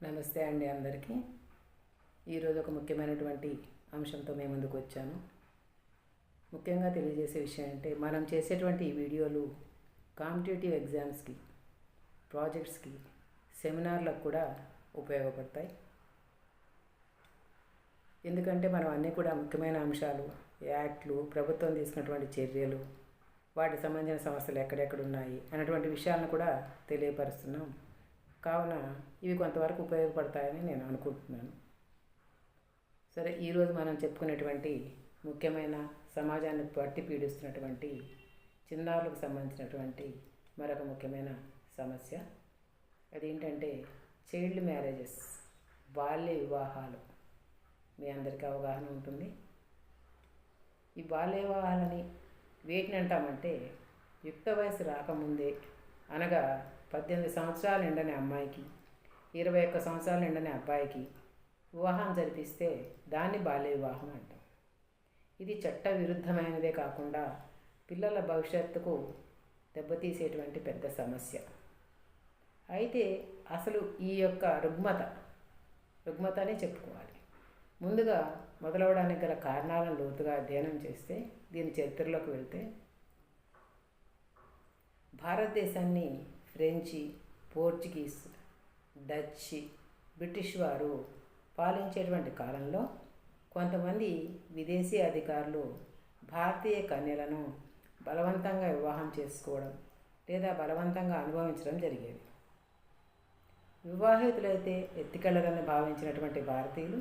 నమస్తే అండి అందరికీ. ఈరోజు ఒక ముఖ్యమైనటువంటి అంశంతో మేము ముందుకు వచ్చాను ముఖ్యంగా తెలియజేసే విషయం అంటే మనం చేసేటువంటి ఈ వీడియోలు కాంపిటేటివ్ ఎగ్జామ్స్కి ప్రాజెక్ట్స్కి సెమినార్లకు కూడా ఉపయోగపడతాయి. ఎందుకంటే మనం అన్నీ కూడా ముఖ్యమైన అంశాలు యాక్ట్లు ప్రభుత్వం తీసుకున్నటువంటి చర్యలు వాటికి సంబంధించిన సమస్యలు ఎక్కడెక్కడ ఉన్నాయి అన్నటువంటి విషయాలను కూడా తెలియపరుస్తున్నాం. కావున ఇవి కొంతవరకు ఉపయోగపడతాయని నేను అనుకుంటున్నాను. సరే ఈరోజు మనం చెప్పుకునేటువంటి ముఖ్యమైన సమాజాన్ని పట్టి పీడిస్తున్నటువంటి చిన్నారులకు సంబంధించినటువంటి మరొక ముఖ్యమైన సమస్య. అదేంటంటే చైల్డ్ మ్యారేజెస్ బాల్య వివాహాలు. మీ అందరికీ అవగాహన ఉంటుంది. ఈ బాల్య వివాహాలని వేటిని అంటామంటే యుక్త వయసు రాకముందే అనగా పద్దెనిమిది సంవత్సరాలు నిండని అమ్మాయికి ఇరవై ఒక్క సంవత్సరాలు నిండని అబ్బాయికి వివాహం జరిపిస్తే దాన్ని బాల్య వివాహం అంటాం. ఇది చట్ట విరుద్ధమైనదే కాకుండా పిల్లల భవిష్యత్తుకు దెబ్బతీసేటువంటి పెద్ద సమస్య. అయితే అసలు ఈ యొక్క రుగ్మత రుగ్మత అనే చెప్పుకోవాలి. ముందుగా మొదలవడానికి గల కారణాలను లోతుగా అధ్యయనం చేస్తే దీని చరిత్రలోకి వెళ్తే భారతదేశాన్ని ఫ్రెంచి పోర్చుగీస్ డచ్ బ్రిటిష్ వారు పాలించేటువంటి కాలంలో కొంతమంది విదేశీ అధికారులు భారతీయ కన్యలను బలవంతంగా వివాహం చేసుకోవడం లేదా బలవంతంగా అనుభవించడం జరిగేది. వివాహితులైతే ఎత్తికెళ్ళరని భావించినటువంటి భారతీయులు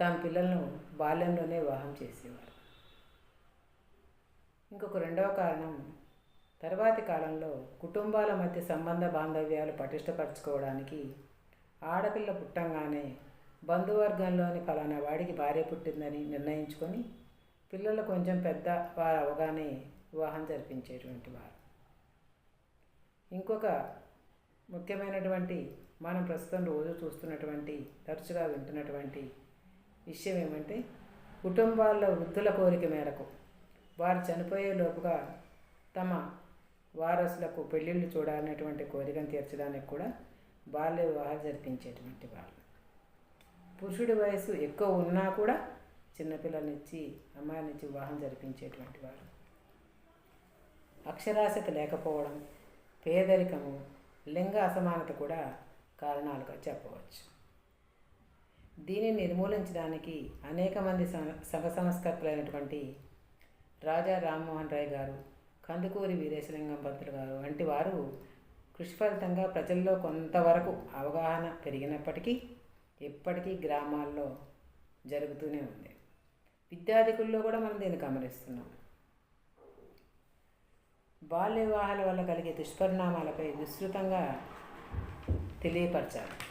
తమ పిల్లలను బాల్యంలోనే వివాహం చేసేవారు. ఇంకొక రెండవ కారణం తర్వాతి కాలంలో కుటుంబాల మధ్య సంబంధ బాంధవ్యాలు పటిష్టపరచుకోవడానికి ఆడపిల్ల పుట్టంగానే బంధువర్గంలోని ఫలానా వాడికి భార్య పుట్టిందని నిర్ణయించుకొని పిల్లలు కొంచెం పెద్ద వారు అవగానే వివాహం జరిపించేటువంటి వారు. ఇంకొక ముఖ్యమైనటువంటి మనం ప్రస్తుతం రోజు చూస్తున్నటువంటి తరచుగా వింటున్నటువంటి విషయం ఏమంటే కుటుంబాల్లో వృద్ధుల కోరిక మేరకు వారు చనిపోయే లోపుగా తమ వారసులకు పెళ్ళిళ్ళు చూడాలనేటువంటి కోరికను తీర్చడానికి కూడా బాల్య వివాహాలు జరిపించేటువంటి వాళ్ళు. పురుషుడి వయసు ఎక్కువ ఉన్నా కూడా చిన్నపిల్లలనిచ్చి అమ్మాయినిచ్చి వివాహం జరిపించేటువంటి వారు. అక్షరాస్యత లేకపోవడం పేదరికము లింగ అసమానత కూడా కారణాలుగా చెప్పవచ్చు. దీనిని నిర్మూలించడానికి అనేక మంది సంఘ సంస్కర్తలైనటువంటి రాజా రామ్మోహన్ రాయ్ గారు కందుకూరి వీరేశలింగం పంతులు గారు వంటి వారు కృషి ఫలితంగా ప్రజల్లో కొంతవరకు అవగాహన పెరిగినప్పటికీ ఇప్పటికీ గ్రామాల్లో జరుగుతూనే ఉంది. విద్యార్థికుల్లో కూడా మనం దీన్ని గమనిస్తున్నాం. బాల్య వివాహాల వల్ల కలిగే దుష్పరిణామాలపై విస్తృతంగా తెలియపరచాలి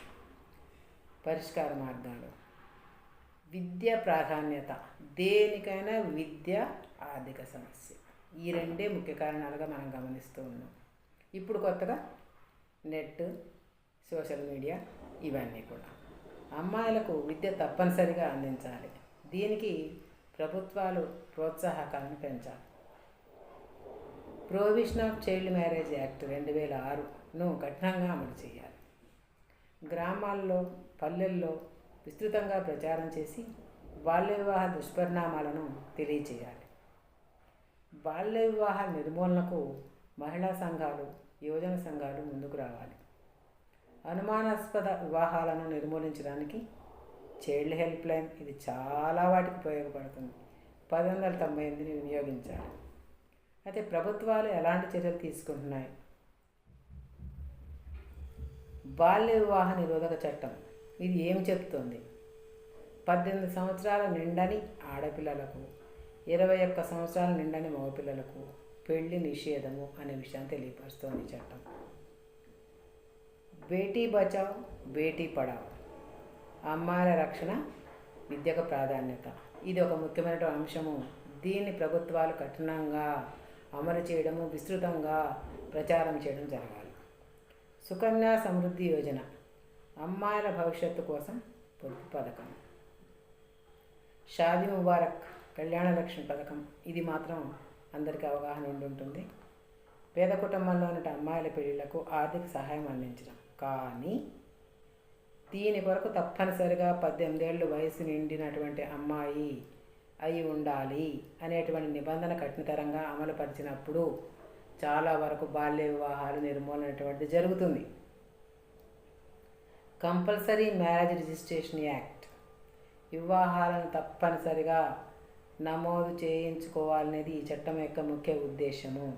పరిష్కార మార్గాలు. విద్య ప్రాధాన్యత. దేనికైనా విద్య ఆర్థిక సమస్య. ఈ రెండే ముఖ్య కారణాలుగా మనం గమనిస్తూ ఉన్నాం. ఇప్పుడు కొత్తగా నెట్ సోషల్ మీడియా ఇవన్నీ కూడా. అమ్మాయిలకు విద్య తప్పనిసరిగా అందించాలి. దీనికి ప్రభుత్వాలు ప్రోత్సాహకాలను పెంచాలి. Provision of child marriage act రెండు వేల ఆరును కఠినంగా అమలు చేయాలి. గ్రామాల్లో పల్లెల్లో విస్తృతంగా ప్రచారం చేసి బాల్య వివాహ దుష్పరిణామాలను తెలియచేయాలి. బాల్య వివాహ నిర్మూలనకు మహిళా సంఘాలు యువజన సంఘాలు ముందుకు రావాలి. అనుమానాస్పద వివాహాలను నిర్మూలించడానికి చైల్డ్ హెల్ప్ లైన్ ఇది చాలా వాటికి ఉపయోగపడుతుంది. పది వందల తొంభై ఎనిమిదిని వినియోగించాలి. అయితే ప్రభుత్వాలు ఎలాంటి చర్యలు తీసుకుంటున్నాయి? బాల్య వివాహ నిరోధక చట్టం ఇది ఏం చెప్తుంది? పద్దెనిమిది సంవత్సరాల నిండని ఆడపిల్లలకు ఇరవై ఒక్క సంవత్సరాల నిండని మగపిల్లలకు పెళ్ళి నిషేధము అనే విషయాన్ని తెలియపరుస్తోంది చట్టం. బేటీ బచావ్ బేటీ పడావ్ అమ్మాయిల రక్షణ విద్యకు ప్రాధాన్యత. ఇది ఒక ముఖ్యమైన అంశము. దీన్ని ప్రభుత్వాలు కఠినంగా అమలు చేయడము విస్తృతంగా ప్రచారం చేయడం జరగాలి. సుకన్య సమృద్ధి యోజన అమ్మాయిల భవిష్యత్తు కోసం పొదుపు పథకం. షాది ముబారక్. కళ్యాణ లక్ష్మి పథకం. ఇది మాత్రం అందరికీ అవగాహన ఉండి ఉంటుంది. పేద కుటుంబంలోని అమ్మాయిల పెళ్ళిళ్ళకు ఆర్థిక సహాయం అందించడం. కానీ దీని కొరకు తప్పనిసరిగా పద్దెనిమిదేళ్ళు వయసు నిండినటువంటి అమ్మాయి అయి ఉండాలి అనేటువంటి నిబంధన కఠినతరంగా అమలుపరిచినప్పుడు చాలా వరకు బాల్య వివాహాలు నిర్మూలన అనేటువంటిది జరుగుతుంది. Compulsory marriage registration act. వివాహాలను తప్పనిసరిగా నమోదు చేయించుకోవాలనేది ఈ చట్టం యొక్క ముఖ్య ఉద్దేశము.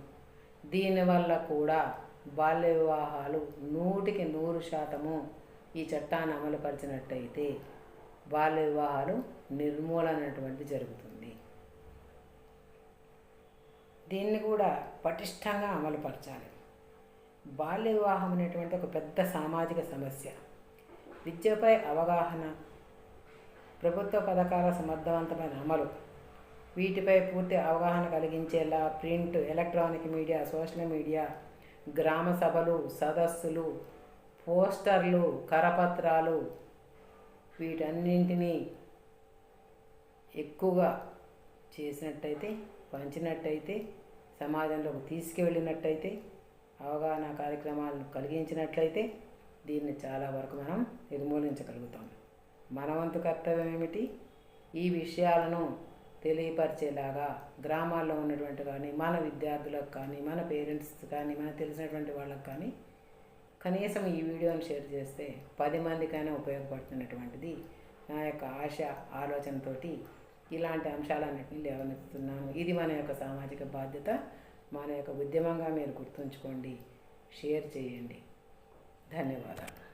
దీనివల్ల కూడా బాల్య వివాహాలు నూటికి నూరు శాతము ఈ చట్టాన్ని అమలుపరిచినట్టయితే బాల్య వివాహాలు నిర్మూలన అనేటువంటి జరుగుతుంది. దీన్ని కూడా పటిష్టంగా అమలుపరచాలి. బాల్య వివాహం అనేటువంటి ఒక పెద్ద సామాజిక సమస్య. విద్యపై అవగాహన ప్రభుత్వ పథకాల సమర్థవంతమైన అమలు వీటిపై పూర్తి అవగాహన కలిగించేలా print electronic media social media గ్రామ సభలు సదస్సులు పోస్టర్లు కరపత్రాలు వీటన్నింటినీ ఎక్కువగా చేసినట్టయితే పంచినట్టయితే సమాజంలోకి తీసుకువెళ్ళినట్టయితే అవగాహన కార్యక్రమాలను కలిగించినట్లయితే దీన్ని చాలా వరకు మనం నిర్మూలించగలుగుతాం. మన వంతు కర్తవ్యం ఏమిటి? ఈ విషయాలను తెలియపరిచేలాగా గ్రామాల్లో ఉన్నటువంటి కానీ మన విద్యార్థులకు కానీ మన పేరెంట్స్ కానీ మనకు తెలిసినటువంటి వాళ్ళకి కానీ కనీసం ఈ వీడియోని షేర్ చేస్తే పది మందికైనా ఉపయోగపడుతున్నటువంటిది నా యొక్క ఆశ ఆలోచనతోటి ఇలాంటి అంశాలన్నింటినీ లేవనెత్తుతున్నాను. ఇది మన యొక్క సామాజిక బాధ్యత. మన యొక్క ఉద్యమంగా మీరు గుర్తుంచుకోండి. షేర్ చేయండి. ధన్యవాదాలు.